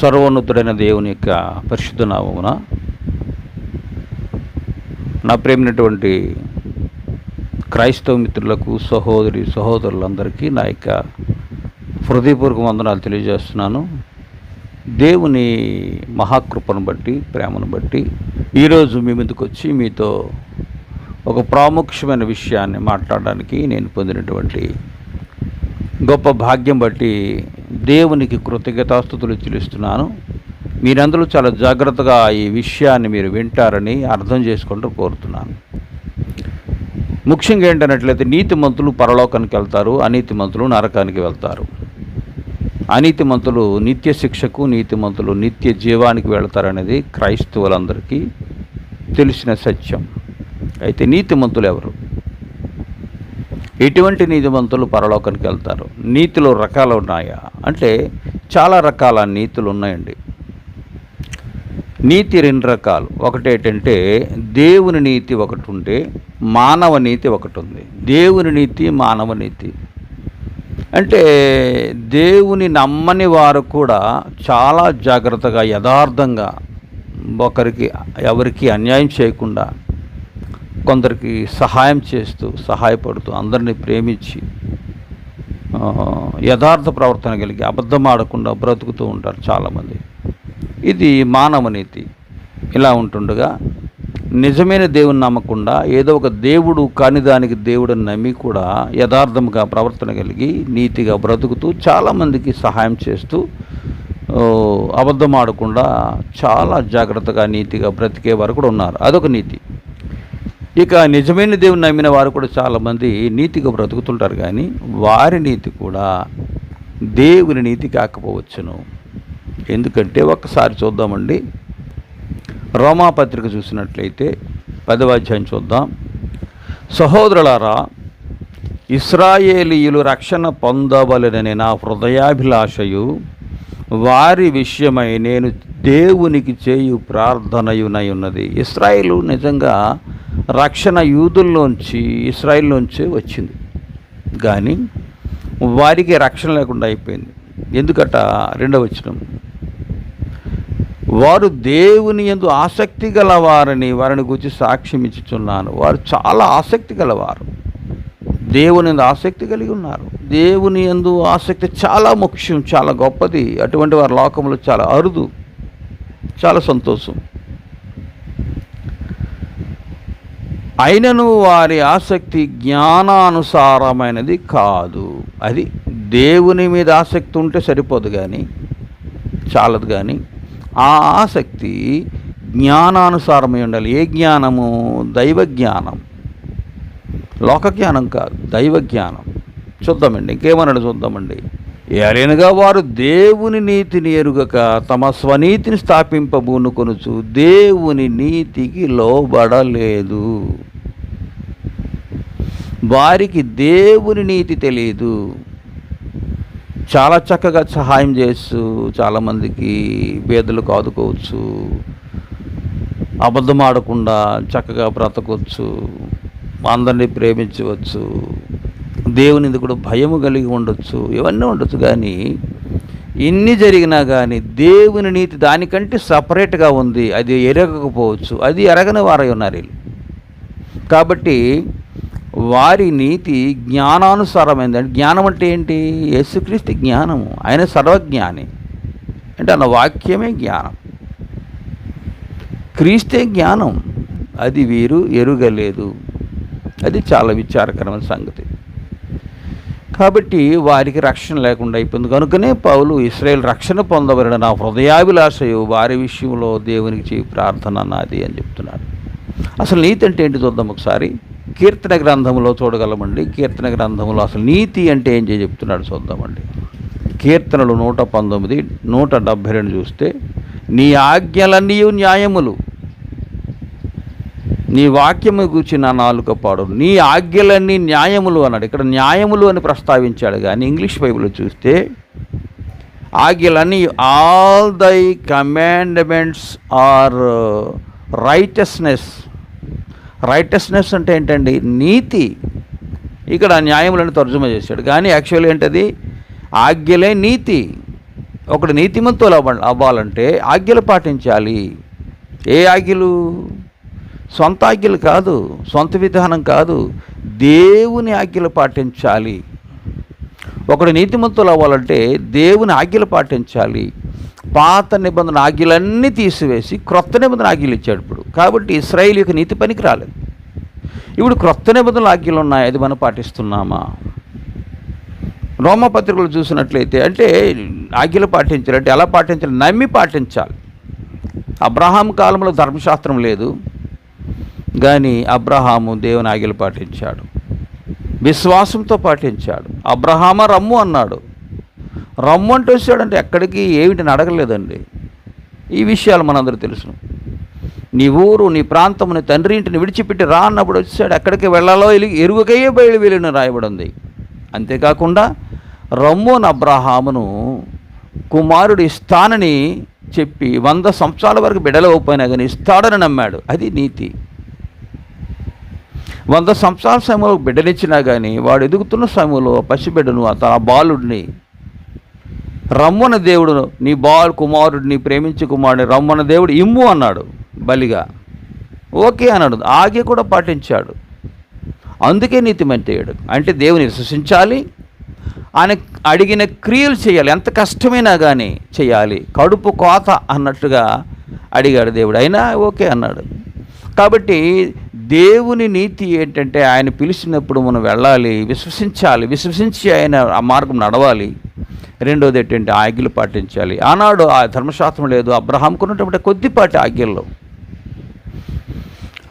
సర్వోన్నతుడైన దేవుని యొక్క పరిశుద్ధ నామమున నా ప్రేమైనటువంటి క్రైస్తవ మిత్రులకు సహోదరి సహోదరులందరికీ నా యొక్క హృదయపూర్వక వందనాలు తెలియజేస్తున్నాను. దేవుని మహాకృపను బట్టి ప్రేమను బట్టి ఈరోజు మీ ముందుకు వచ్చి మీతో ఒక ప్రాముఖ్యమైన విషయాన్ని మాట్లాడడానికి నేను పొందినటువంటి గొప్ప భాగ్యం బట్టి దేవునికి కృతజ్ఞతాస్థుతులు చెల్లిస్తున్నాను. మీరందరూ చాలా జాగ్రత్తగా ఈ విషయాన్ని మీరు వింటారని అర్థం చేసుకుంటూ కోరుతున్నాను. ముఖ్యంగా ఏంటన్నట్లయితే నీతిమంతులు పరలోకానికి వెళ్తారు అనీతిమంతులు నరకానికి వెళ్తారు. అనీతిమంతులు నిత్య శిక్షకు నీతిమంతులు నిత్య జీవానికి వెళ్తారనేది క్రైస్తవులందరికీ తెలిసిన సత్యం. అయితే నీతిమంతులు ఎవరు? ఎటువంటి నీతిమంతులు పరలోకానికి వెళ్తారు? నీతిలో రకాలు ఉన్నాయా? అంటే చాలా రకాల నీతులు ఉన్నాయండి. నీతి రెండు రకాలు. ఒకటి ఏంటంటే దేవుని నీతి ఒకటి ఉంటే మానవ నీతి ఒకటి ఉంది. దేవుని నీతి మానవ నీతి. అంటే దేవుని నమ్మని వారు కూడా చాలా జాగ్రత్తగా యథార్థంగా ఒకరికి ఎవరికి అన్యాయం చేయకుండా కొందరికి సహాయం చేస్తూ సహాయపడుతూ అందరినీ ప్రేమించి యథార్థ ప్రవర్తన కలిగి అబద్ధం ఆడకుండా బ్రతుకుతూ ఉంటారు చాలామంది. ఇది మానవ నీతి. ఇలా ఉంటుండగా నిజమైన దేవుని నమ్మకుండా ఏదో ఒక దేవుడు కాని దానికి దేవుడని నమ్మి కూడా యథార్థంగా ప్రవర్తన కలిగి నీతిగా బ్రతుకుతూ చాలామందికి సహాయం చేస్తూ అబద్ధం ఆడకుండా చాలా జాగ్రత్తగా నీతిగా బ్రతికే వారు కూడా ఉన్నారు. అదొక నీతి. ఇక నిజమైన దేవుని నమ్మిన వారు కూడా చాలామంది నీతిగా బ్రతుకుతుంటారు కానీ వారి నీతి కూడా దేవుని నీతి కాకపోవచ్చును. ఎందుకంటే ఒక్కసారి చూద్దామండి. రోమాపత్రిక చూసినట్లయితే పదవాధ్యాయం చూద్దాం. సహోదరులారా ఇస్రాయేలీయులు రక్షణ పొందవలనని నా హృదయాభిలాషయు వారి విషయమై నేను దేవునికి చేయు ప్రార్థనయునై ఉన్నది. ఇస్రాయేలు నిజంగా రక్షణ యూదుల్లోంచి ఇస్రాయిల్లోంచి వచ్చింది. కానీ వారికి రక్షణ లేకుండా అయిపోయింది. ఎందుకట? రెండవ వచనం. వారు దేవుని ఎందు ఆసక్తి గలవారని వారిని గురించి సాక్ష్యం ఇచ్చుచున్నాను. వారు చాలా ఆసక్తి గలవారు. దేవుని ఎందు ఆసక్తి కలిగి ఉన్నారు. దేవుని ఎందు ఆసక్తి చాలా ముఖ్యం చాలా గొప్పది. అటువంటి వారి లోకంలో చాలా అరుదు చాలా సంతోషం. అయినను వారి ఆసక్తి జ్ఞానానుసారమైనది కాదు. అది దేవుని మీద ఆసక్తి ఉంటే సరిపోదు కానీ చాలదు కానీ ఆ ఆసక్తి జ్ఞానానుసారమై ఉండాలి. ఏ జ్ఞానము? దైవ జ్ఞానం. లోక జ్ఞానం కాదు దైవ జ్ఞానం. చూద్దామండి ఇంకేమన్నాడు చూద్దామండి. ఎలైనగా వారు దేవుని నీతిని ఎరుగక తమ స్వనీతిని స్థాపింపబూనుకొనుచు దేవుని నీతికి లోబడలేదు. వారికి దేవుని నీతి తెలియదు చాలా చక్కగా సహాయం చేస్తూ చాలామందికి పేదలకు ఆదుకోవచ్చు అబద్ధం ఆడకుండా చక్కగా బ్రతకొచ్చు. అందరినీ ప్రేమించవచ్చు. దేవునిది కూడా భయము కలిగి ఉండొచ్చు. ఇవన్నీ ఉండొచ్చు కానీ ఎన్ని జరిగినా కానీ దేవుని నీతి దానికంటే సపరేట్గా ఉంది. అది ఎరగకపోవచ్చు. అది ఎరగని వారై ఉన్నారు వీళ్ళు. కాబట్టి వారి నీతి జ్ఞానానుసారమైందండి జ్ఞానం అంటే ఏంటి? యేసుక్రీస్తు జ్ఞానము. ఆయన సర్వజ్ఞాని. అంటే అన్న వాక్యమే జ్ఞానం. క్రీస్తే జ్ఞానం. అది వీరు ఎరుగలేదు. అది చాలా విచారకరమైన సంగతి. కాబట్టి వారికి రక్షణ లేకుండా అయిపోయింది. కనుకనే పౌలు ఇస్రాయేల్ రక్షణ పొందబడిన నా హృదయాభిలాషయు వారి విషయంలో దేవునికి చేయి ప్రార్థన నాది అని చెప్తున్నాడు అసలు నీతి అంటే ఏంటి చూద్దాం ఒకసారి? కీర్తన గ్రంథంలో చూడగలమండి. కీర్తన గ్రంథంలో అసలు నీతి అంటే ఏం చేయ చెప్తున్నాడు చూద్దామండి. కీర్తనలు నూట పంతొమ్మిది నూట డెబ్భై రెండు చూస్తే నీ ఆజ్ఞలన్నీ న్యాయములు. నీ వాక్యము గూర్చి నా నాలుక పాడు. నీ ఆజ్ఞలన్నీ న్యాయములు అన్నాడు. ఇక్కడ న్యాయములు అని ప్రస్తావించాడు కానీ ఇంగ్లీష్ బైబిల్ చూస్తే ఆజ్ఞలన్నీ all thy commandments are righteousness righteousness అంటే ఏంటండి? నీతి. ఇక్కడ న్యాయములను తర్జుమా చేశాడు. కానీ యాక్చువల్ ఏంటది? ఆజ్ఞలే నీతి. ఒకడు నీతిమంతులు అవ్వ అవ్వాలంటే ఆజ్ఞలు పాటించాలి. ఏ ఆజ్ఞలు? సొంత ఆజ్ఞలు కాదు. సొంత విధానం కాదు. దేవుని ఆజ్ఞలు పాటించాలి. ఒకడు నీతిమంతులు అవ్వాలంటే దేవుని ఆజ్ఞలు పాటించాలి. పాత నిబంధన ఆజ్ఞలన్నీ తీసివేసి క్రొత్త నిబంధన ఆజ్ఞలు ఇచ్చాడు ఇప్పుడు. కాబట్టి ఇస్రాయిల్ యొక్క నీతి పనికి రాలేదు ఇప్పుడు క్రొత్త నిబంధనలు ఆజ్ఞలు ఉన్నాయి అది మనం పాటిస్తున్నామా? రోమపత్రికలు చూసినట్లయితే అంటే ఆజ్ఞలు పాటించాలంటే ఎలా పాటించాలి? నమ్మి పాటించాలి. అబ్రహాం కాలంలో ధర్మశాస్త్రం లేదు కానీ అబ్రహాము దేవుని ఆజ్ఞలు పాటించాడు. విశ్వాసంతో పాటించాడు. అబ్రహామ రమ్ము అన్నాడు. రమ్ము అంటే వచ్చాడంటే ఎక్కడికి ఏమిటిని అడగలేదండి. ఈ విషయాలు మనందరూ తెలుసు నీ ఊరు నీ ప్రాంతము నీ తండ్రి ఇంటిని విడిచిపెట్టి రా అన్నప్పుడు వచ్చాడు ఎక్కడికి వెళ్ళాలో ఎలి- ఎరువుకయ్యే బయలు వెళ్ళిన రాయబడి ఉంది అంతేకాకుండా రమ్మోన్ అబ్రహామును కుమారుడు ఇస్తానని చెప్పి వంద సంవత్సరాల వరకు బిడలు కానీ ఇస్తాడని నమ్మాడు. అది నీతి. వంద సంవత్సరాల సమయంలో బిడ్డనిచ్చినా కానీ వాడు ఎదుగుతున్న సమయంలో పసిబిడ్డను తన బాలుడిని రమ్మన దేవుడు నీ బాలు కుమారుడిని ప్రేమించి కుమారుడిని రమ్మన దేవుడు ఇమ్ము అన్నాడు. బలిగా. ఓకే అన్నాడు ఆగే కూడా పాటించాడు. అందుకే నీతిమంతయుడు అంటే దేవుని విశ్వసించాలి ఆయన అడిగిన క్రియలు చేయాలి ఎంత కష్టమైనా కానీ చేయాలి. కడుపు కోత అన్నట్టుగా అడిగాడు దేవుడు. అయినా ఓకే అన్నాడు. కాబట్టి దేవుని నీతి ఏంటంటే ఆయన పిలిచినప్పుడు మనం వెళ్ళాలి విశ్వసించాలి. విశ్వసించి ఆయన ఆ మార్గం నడవాలి. రెండోది ఏంటంటే ఆజ్ఞలు పాటించాలి. ఆనాడు ఆ ధర్మశాస్త్రం లేదు. అబ్రహాంకున్నటువంటి కొద్దిపాటి ఆజ్ఞల్లో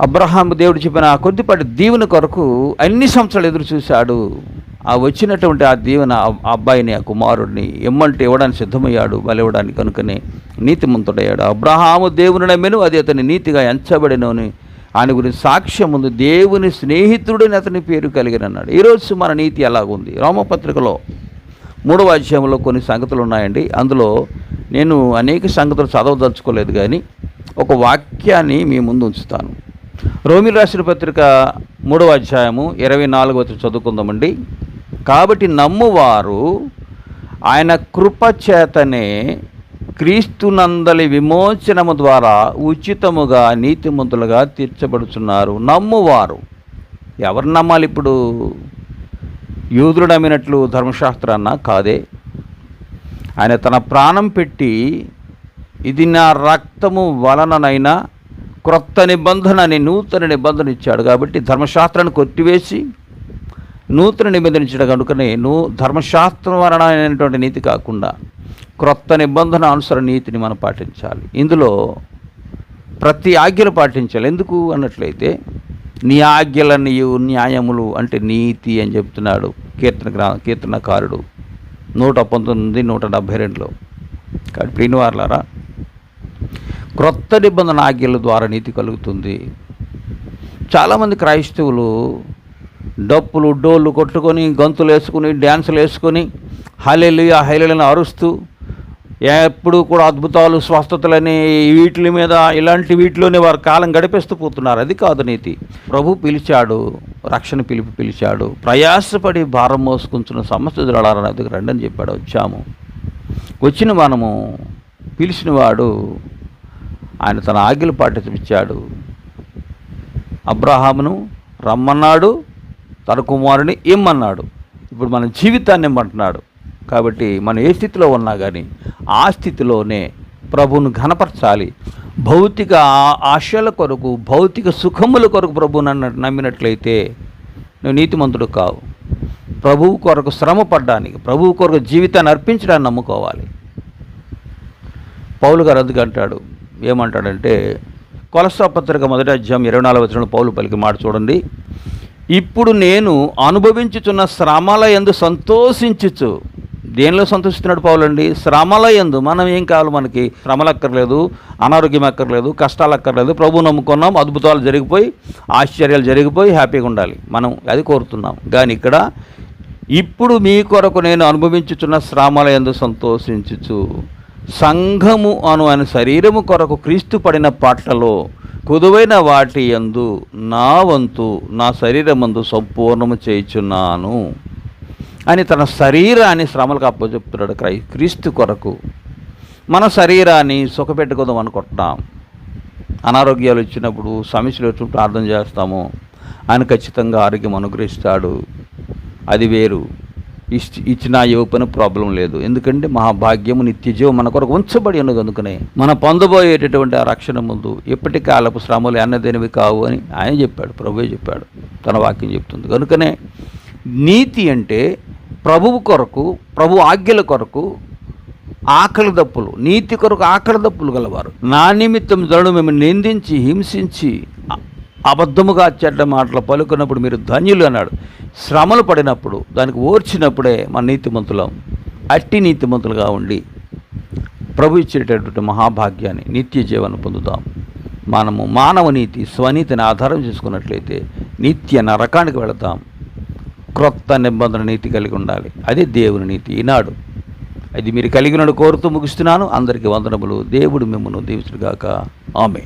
అబ్రహాము దేవుడు చెప్పిన ఆ కొద్దిపాటి దీవెన కొరకు అన్ని సంవత్సరాలు ఎదురు చూశాడు. ఆ వచ్చినటువంటి ఆ దీవెన ఆ అబ్బాయిని ఆ కుమారుడిని ఎమ్మంటే ఇవ్వడానికి సిద్ధమయ్యాడు బలివ్వడానికి కనుకనే నీతిమంతుడయ్యాడు. అబ్రహాము దేవుని నమ్మెను అది అతని నీతిగా ఎంచబడినని అని ఆయన గురించి సాక్ష్యం ఉంది. దేవుని స్నేహితుడని అతని పేరు కలిగిన అన్నాడు ఈరోజు మన నీతి ఎలాగుంది? రోమపత్రికలో మూడవ అధ్యాయంలో కొన్ని సంగతులు ఉన్నాయండి. అందులో నేను అనేక సంగతులు చదవదలుచుకోలేదు కానీ ఒక వాక్యాన్ని మీ ముందు ఉంచుతాను. రోమిల్ రాసిన పత్రిక మూడవ అధ్యాయము ఇరవై నాలుగవ చదువుకుందామండి. కాబట్టి నమ్మువారు ఆయన కృప చేతనే క్రీస్తునందలి విమోచనము ద్వారా ఉచితముగా నీతిమంతులుగా తీర్చబడుచున్నారు. నమ్మువారు. ఎవరు నమ్మాలి ఇప్పుడు? యూదుడు నమ్మినట్లు ధర్మశాస్త్రాన్న? కాదే. ఆయన తన ప్రాణం పెట్టి ఇది నా రక్తము వలననైనా క్రొత్త నిబంధన అని నూతన నిబంధన ఇచ్చాడు కాబట్టి ధర్మశాస్త్రాన్ని కొట్టివేసి నూతన నిబంధన ఇచ్చాడు కనుకనే నూ ధర్మశాస్త్రం వలన అనేటువంటి నీతి కాకుండా క్రొత్త నిబంధన అనుసర నీతిని మనం పాటించాలి. ఇందులో ప్రతి ఆజ్ఞలు పాటించాలి. ఎందుకు అన్నట్లయితే నీ ఆజ్ఞలనియు న్యాయములు అంటే నీతి అని చెప్తున్నాడు కీర్తన గ్రా కీర్తనకారుడు. నూట పంతొమ్మిది నూట డెబ్భై రెండులో. కాబట్టి ప్రియునివార్లారా క్రొత్త నిబంధన ఆజ్ఞల ద్వారా నీతి కలుగుతుంది. చాలామంది క్రైస్తవులు డప్పులు డోళ్ళు కొట్టుకొని గంతులు వేసుకుని డ్యాన్సులు వేసుకొని హలెలుయ హైలెలను అరుస్తూ ఎప్పుడు కూడా అద్భుతాలు స్వస్థతలని వీటి మీద ఇలాంటి వీటిలోనే వారు కాలం గడిపేస్తూ పోతున్నారు. అది కాదు నీతి. ప్రభు పిలిచాడు రక్షణ పిలిపి పిలిచాడు. ప్రయాసపడి భారం మోసుకుంటున్న సమస్య దృఢాలని దగ్గర రండి అని చెప్పాడు. వచ్చాము. వచ్చిన మనము పిలిచినవాడు ఆయన తన ఆజ్ఞలు పాటించాడు అబ్రహామును రమ్మన్నాడు తన కుమారుని ఇమ్మన్నాడు. ఇప్పుడు మన జీవితాన్ని ఇమ్మంటున్నాడు. కాబట్టి మనం ఏ స్థితిలో ఉన్నా కానీ ఆ స్థితిలోనే ప్రభువును ఘనపరచాలి. భౌతిక ఆశల కొరకు భౌతిక సుఖముల కొరకు ప్రభువును అన్నట్టు నమ్మినట్లయితే నువ్వు నీతిమంతుడు కావు. ప్రభువు కొరకు శ్రమ పడ్డానికి ప్రభువు కొరకు జీవితాన్ని అర్పించడాన్ని నమ్ముకోవాలి. పౌలు గారు అందుకంటాడు ఏమంటాడంటే కొలస్తా పత్రిక మొదటి అధ్యాయం ఇరవై నాలుగు వచ్చిన పౌలు పలికి మాట చూడండి. ఇప్పుడు నేను అనుభవించుచున్న శ్రమల ఎందు సంతోషించుచు. దేనిలో సంతోషిస్తున్నాడు పౌలండి శ్రమల ఎందు మనం ఏం కావాలి మనకి? శ్రమలు అక్కర్లేదు అనారోగ్యం అక్కర్లేదు కష్టాలు అక్కర్లేదు. ప్రభు నమ్ముకున్నాం అద్భుతాలు జరిగిపోయి ఆశ్చర్యాలు జరిగిపోయి హ్యాపీగా ఉండాలి. మనం అది కోరుతున్నాం. కానీ ఇక్కడ ఇప్పుడు మీ కొరకు నేను అనుభవించుచున్న శ్రమల ఎందు సంతోషించుచు. సంఘము అను ఆయన శరీరము కొరకు క్రీస్తు పడిన పాటలో కుదువైన వాటి యందు నా వంతు నా శరీరమందు సంపూర్ణము చేయుచున్నాను. అని తన శరీరాన్ని శ్రమలకు అప్పచెప్తున్నాడు క్రై క్రీస్తు కొరకు. మన శరీరాన్ని సుఖపెట్టుకుందాం అనుకుంటున్నాం. అనారోగ్యాలు వచ్చినప్పుడు సమస్యలు వచ్చినప్పుడు ప్రార్థన చేస్తాము. ఆయన ఖచ్చితంగా ఆరోగ్యం అనుగ్రహిస్తాడు. అది వేరు. ఇచ్చి ఇచ్చిన ఇవ్వకపోయిన ప్రాబ్లం లేదు. ఎందుకంటే మహాభాగ్యము నిత్యజీవం మన కొరకు ఉంచబడి ఉన్నది. అందుకనే మనం పొందబోయేటటువంటి ఆ రక్షణ ముందు ఎప్పటి కాలపు శ్రమలు అన్నదేనివి కావు అని ఆయన చెప్పాడు ప్రభువే చెప్పాడు తన వాక్యం చెప్తుంది. కనుకనే నీతి అంటే ప్రభువు కొరకు ప్రభు ఆజ్ఞల కొరకు ఆకలి దప్పులు నీతి కొరకు ఆకలి దప్పులు గలవారు. నా నిమిత్తం జనుడు మేము నిందించి హింసించి అబద్ధముగా చెడ్డ మాటలు పలుకున్నప్పుడు మీరు ధన్యులు అన్నాడు. శ్రమలు పడినప్పుడు దానికి ఓర్చినప్పుడే మన నీతిమంతులం అట్టి నీతిమంతులుగా ఉండి ప్రభు ఇచ్చేటటువంటి మహాభాగ్యాన్ని నిత్య జీవనం పొందుతాం. మనము మానవ నీతి స్వనీతిని ఆధారం చేసుకున్నట్లయితే నిత్య నరకానికి వెళతాం. క్రొత్త నిబంధన నీతి కలిగి ఉండాలి. అదే దేవుని నీతి ఈనాడు. అది మీరు కలిగినడు కోరుతూ ముగిస్తున్నాను. అందరికీ వందనములు. దేవుడు మిమ్మల్ని దీవించుగాక ఆమె